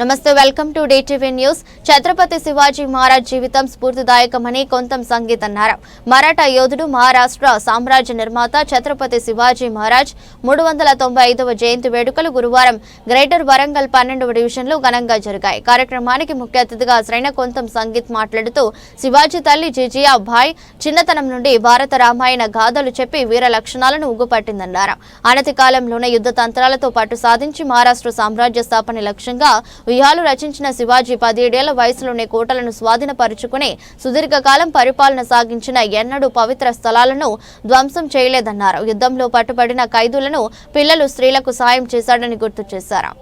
నమస్తే welcome to DTV news. Chhatrapati Shivaji Maharaj జీవితం స్ఫూర్తిదాయకమని కొంతం సంగీత్ అన్నారు. మరాఠా యోధుడు మహారాష్ట్ర సామ్రాజ్య నిర్మాత ఛత్రపతి శివాజీ మహారాజ్ మూడు వందల తొంభై ఐదవ జయంతి వేడుకలు గురువారం గ్రేటర్ వరంగల్ పన్నెండవ డివిజన్లో ఘనంగా జరిగాయి. కార్యక్రమానికి ముఖ్య అతిథిగా హాజరైన కొంతం సంగీత్ మాట్లాడుతూ శివాజీ తల్లి జిజియా భాయ్ చిన్నతనం నుండి భారత రామాయణ గాథలు చెప్పి వీర లక్షణాలను ఉగ్గుపట్టిందన్నారు అనతి కాలంలోనే యుద్ధ తంత్రాలతో పాటు సాధించి మహారాష్ట్ర సామ్రాజ్య స్థాపన లక్ష్యంగా వ్యూహాలు రచించిన శివాజీ పదిహేడేళ్ళ వయసులోనే కోటలను స్వాధీనపరుచుకుని సుదీర్ఘకాలం పరిపాలన సాగించిన ఎన్నడూ పవిత్ర స్థలాలను ధ్వంసం చేయలేదన్నారు. యుద్ధంలో పట్టుబడిన ఖైదీలను పిల్లలు స్త్రీలకు సాయం చేశాడని గుర్తు చేశారు.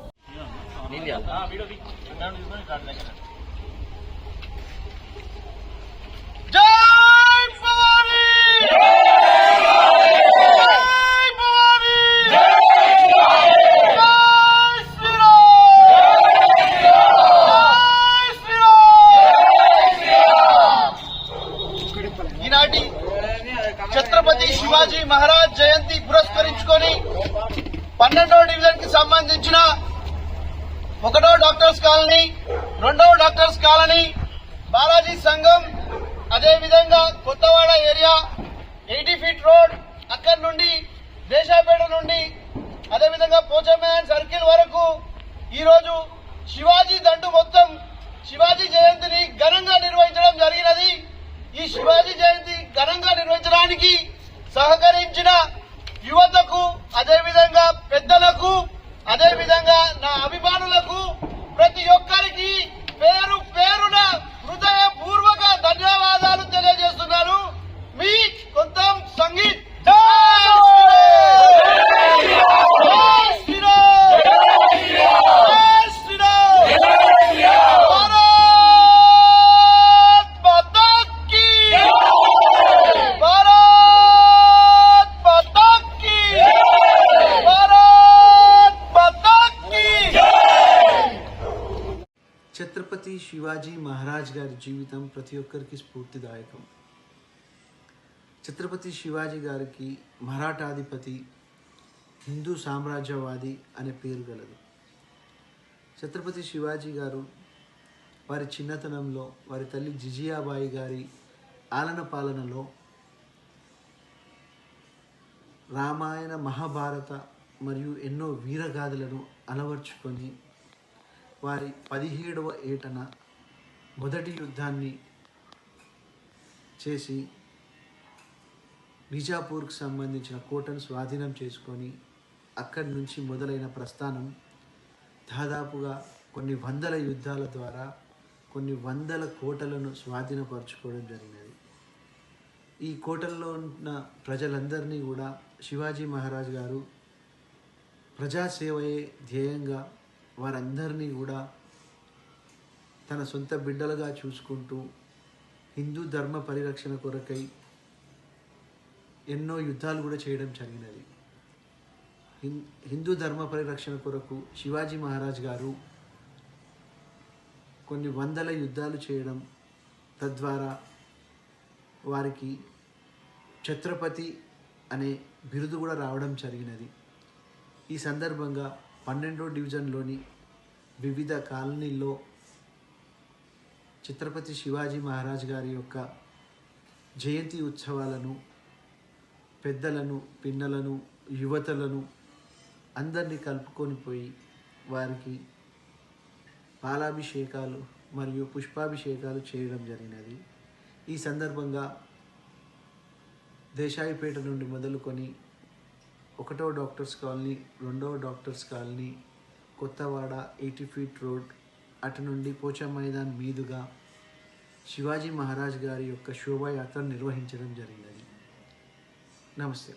శ్రీరామ్ ఛత్రపతి శివాజీ మహారాజ్ జయంతి పురస్కరించుకొని పన్నెండవ డివిజన్కి సంబంధించిన ఒకటో డాక్టర్స్ కాలనీ రెండవ డాక్టర్స్ కాలనీ బాలాజీ సంఘం అదే విధంగా Kothawada area eighty feet road అక్కడి నుండి దేశాపేట నుండి అదే విధంగా సర్కిల్ వరకు ఈరోజు శివాజీ దండు మొత్తం శివాజీ జయంతిని ఘనంగా నిర్వహించడం జరిగినది ఈ శివాజీ జయంతి ఘనంగా నిర్వహించడానికి సహకరించిన యువతకు అదే విధంగా పెద్దలకు అదే విధంగా నా అభిమానులకు ప్రతి ఒక్కరికి పేరు పేరున హృదయపూర్వక ధన్యవాదాలు తెలియజేస్తున్నాను మీ కొంత సంగీత్ జై శ్రీరామ్! జై శ్రీరామ్! భారత్ మాతా కీ! భారత్ మాతా కీ! భారత్ మాతా కీ! ఛత్రపతి శివాజీ మహారాజ్ గారి జీవితం ప్రతి ఒక్కరికి స్ఫూర్తిదాయకం. ఛత్రపతి శివాజీ గారికి మరాఠాధిపతి హిందూ సామ్రాజ్యవాది అనే పేరు గలదు. ఛత్రపతి శివాజీ గారు వారి చిన్నతనంలో వారి తల్లి జిజియాబాయి గారి ఆలన పాలనలో రామాయణ మహాభారత మరియు ఎన్నో వీరగాథలను అలవర్చుకొని వారి పదిహేడవ ఏటన మొదటి యుద్ధాన్ని చేసి బీజాపూర్కు సంబంధించిన కోటను స్వాధీనం చేసుకొని అక్కడి నుంచి మొదలైన ప్రస్థానం దాదాపుగా కొన్ని వందల యుద్ధాల ద్వారా కొన్ని వందల కోటలను స్వాధీనపరచుకోవడం జరిగినది. ఈ కోటల్లో ఉన్న ప్రజలందరినీ కూడా శివాజీ మహారాజ్ గారు ప్రజాసేవయే ధ్యేయంగా వారందరినీ కూడా తన సొంత బిడ్డలుగా చూసుకుంటూ హిందూ ధర్మ పరిరక్షణ కొరకై ఎన్నో యుద్ధాలు కూడా చేయడం జరిగినది. హిం- హిందూ ధర్మ పరిరక్షణ కొరకు శివాజీ మహారాజ్ గారు కొన్ని వందల యుద్ధాలు చేయడం తద్వారా వారికి ఛత్రపతి అనే బిరుదు కూడా రావడం జరిగినది. ఈ సందర్భంగా పన్నెండో డివిజన్లోని వివిధ కాలనీల్లో ఛత్రపతి శివాజీ మహారాజ్ గారి యొక్క జయంతి ఉత్సవాలను పెద్దలను పిన్నలను యువతలను అందరినీ కలుపుకొని పోయి వారికి పాలాభిషేకాలు మరియు పుష్పాభిషేకాలు చేయడం జరిగినది. ఈ సందర్భంగా దేశాయిపేట నుండి మొదలుకొని ఒకటో డాక్టర్స్ కాలనీ రెండవ doctors colony Kothawada eighty feet road అటు నుండి పోచా మైదాన్ మీదుగా శివాజీ మహారాజ్ గారి యొక్క శోభాయాత్ర నిర్వహించడం జరిగినది. నమస్తే.